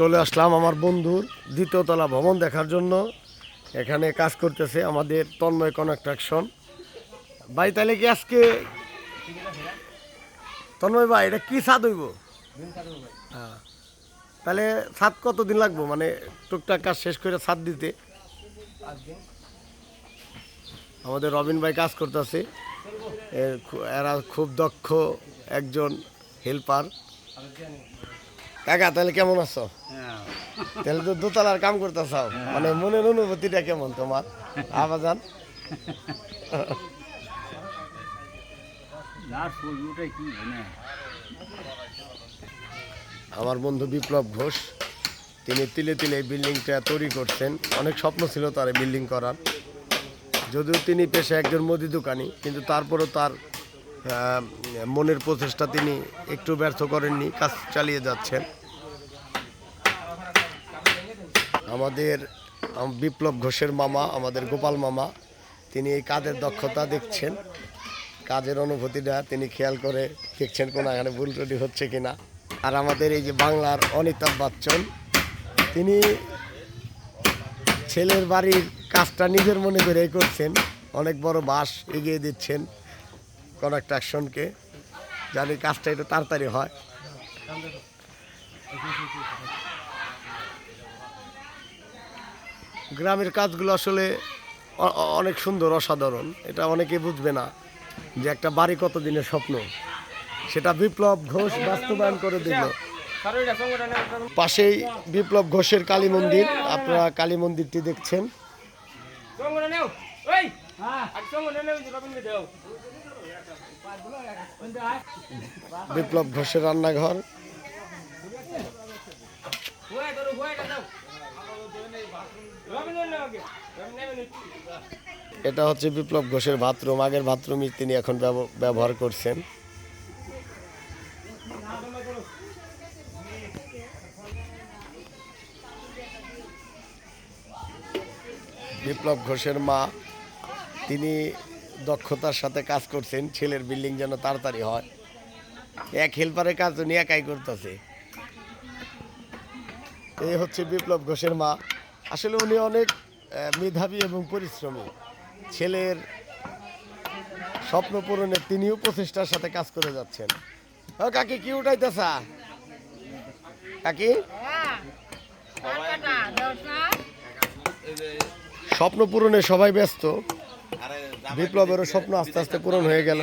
চলে আসলাম আমার বন্ধুর দ্বিতীয়তলা ভবন দেখার জন্য। এখানে কাজ করতেছে আমাদের তন্ময় কনস্ট্রাকশন। ভাই, তাহলে কি আজকে তন্ময় ভাই, এটা কি ছাদ হইব? হ্যাঁ। তাহলে ছাদ কতদিন লাগবো? মানে টুকটাক কাজ শেষ করে ছাদ দিতে। আমাদের রবিন ভাই কাজ করতেছে। এরা খুব দক্ষ একজন হেল্পার। কাকা তাহলে কেমন আছো? তাহলে তো দোতলার কাম করতেছ মানে মনের অনুভূতিটা কেমন তোমার? আবাজান আমার বন্ধু বিপ্লব ঘোষ তিনি তিলে তিলে এই বিল্ডিংটা তৈরি করছেন। অনেক স্বপ্ন ছিল তার এই বিল্ডিং করার। যদিও তিনি পেশা একজন মুদি দোকানি কিন্তু তারপরও তার মনের প্রচেষ্টা তিনি একটু ব্যর্থ করেননি, কাজ চালিয়ে যাচ্ছেন। আমাদের বিপ্লব ঘোষের মামা, আমাদের গোপাল মামা, তিনি এই কাজের দক্ষতা দেখছেন। কাজের অনুভূতিটা তিনি খেয়াল করে দেখছেন কোনো এখানে ভুল ত্রুটি হচ্ছে কিনা। আর আমাদের এই যে বাংলার অনিতাভ বচ্চন, তিনি ছেলের বাড়ির কাজটা নিজের মনে করে করছেন। অনেক বড় বাস এগিয়ে দিচ্ছেন। কনস্ট্রাকশনকে জানি কাজটা একটু তাড়াতাড়ি হয়। গ্রামের কাজগুলো আসলে অনেক সুন্দর, অসাধারণ। এটা অনেকে বুঝবে না যে একটা বাড়ি কত দিনের স্বপ্ন। সেটা বিপ্লব ঘোষ বাস্তবায়ন করে দিল। পাশেই বিপ্লব ঘোষের কালী মন্দির। আপনারা কালী মন্দিরটি দেখছেন। বিপ্লব ঘোষের রান্নাঘর। এটা হচ্ছে বিপ্লব ঘোষের বাথরুম। আগের বাথরুমই তিনি এখন ব্যব- ব্যবহার করছেন। বিপ্লব ঘোষের মা, তিনি দক্ষতার সাথে কাজ করছেন ছেলের বিল্ডিং যেন তাড়াতাড়ি হয়। এক হেল্পারের কাজ উনি একাই করতেছে। এই হচ্ছে বিপ্লব ঘোষের মা। আসলে উনি অনেক মেধাবী এবং পরিশ্রমী। ছেলের স্বপ্ন পূরণে তিনিও প্রচেষ্টার সাথে কাজ করে যাচ্ছেন। ও কাকি কি উঠাইতেছা? কাকি? স্বপ্ন পূরণে সবাই ব্যস্ত। বিপ্লবেরও স্বপ্ন আস্তে আস্তে পূরণ হয়ে গেল।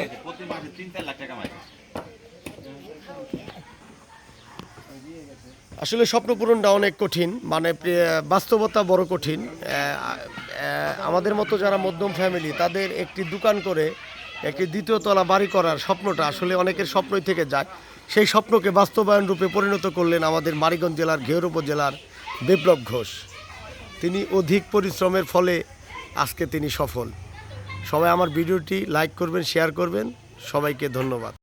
আসলে স্বপ্ন পূরণটা অনেক কঠিন মানে বাস্তবতা বড় কঠিন। আমাদের মতো যারা মধ্যম ফ্যামিলি তাদের একটি দোকান করে একটি দ্বিতীয় তলা বাড়ি করার স্বপ্নটা আসলে অনেকের স্বপ্নই থেকে যায়। সেই স্বপ্নকে বাস্তবায়ন রূপে পরিণত করলেন আমাদের মারিগঞ্জ জেলার ঘের উপজেলার বিপ্লব ঘোষ। তিনি অধিক পরিশ্রমের ফলে আজকে তিনি সফল। সবাই আমার ভিডিওটি লাইক করবেন শেয়ার করবেন। সবাইকে ধন্যবাদ।